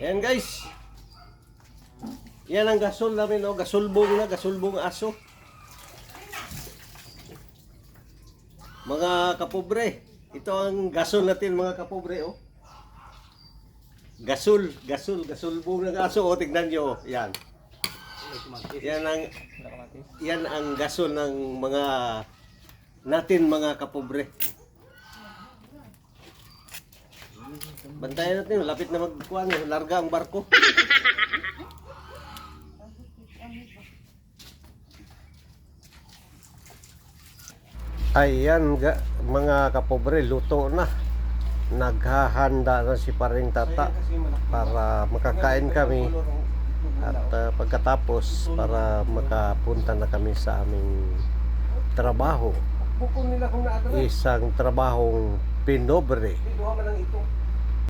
Ayan guys. Yan ang gasol namin, oh. Gasulbong na, gasulbong aso. Mga kapobre. Ito ang gasol natin mga kapobre, oh. Gasol, gasol, gasulbong ng aso, oh. Tignan nyo, oh. Yan. Yan ang, yan ang gasol ng mga natin mga kapobre. Bantayan natin, lapit na magkuhan, eh. larga ang barko. Ayan ga, mga kapobre, luto na. Naghahanda na si paring tata para makakain kami at uh, pagkatapos para makapunta na kami sa aming trabaho. Isang trabahong pinobre.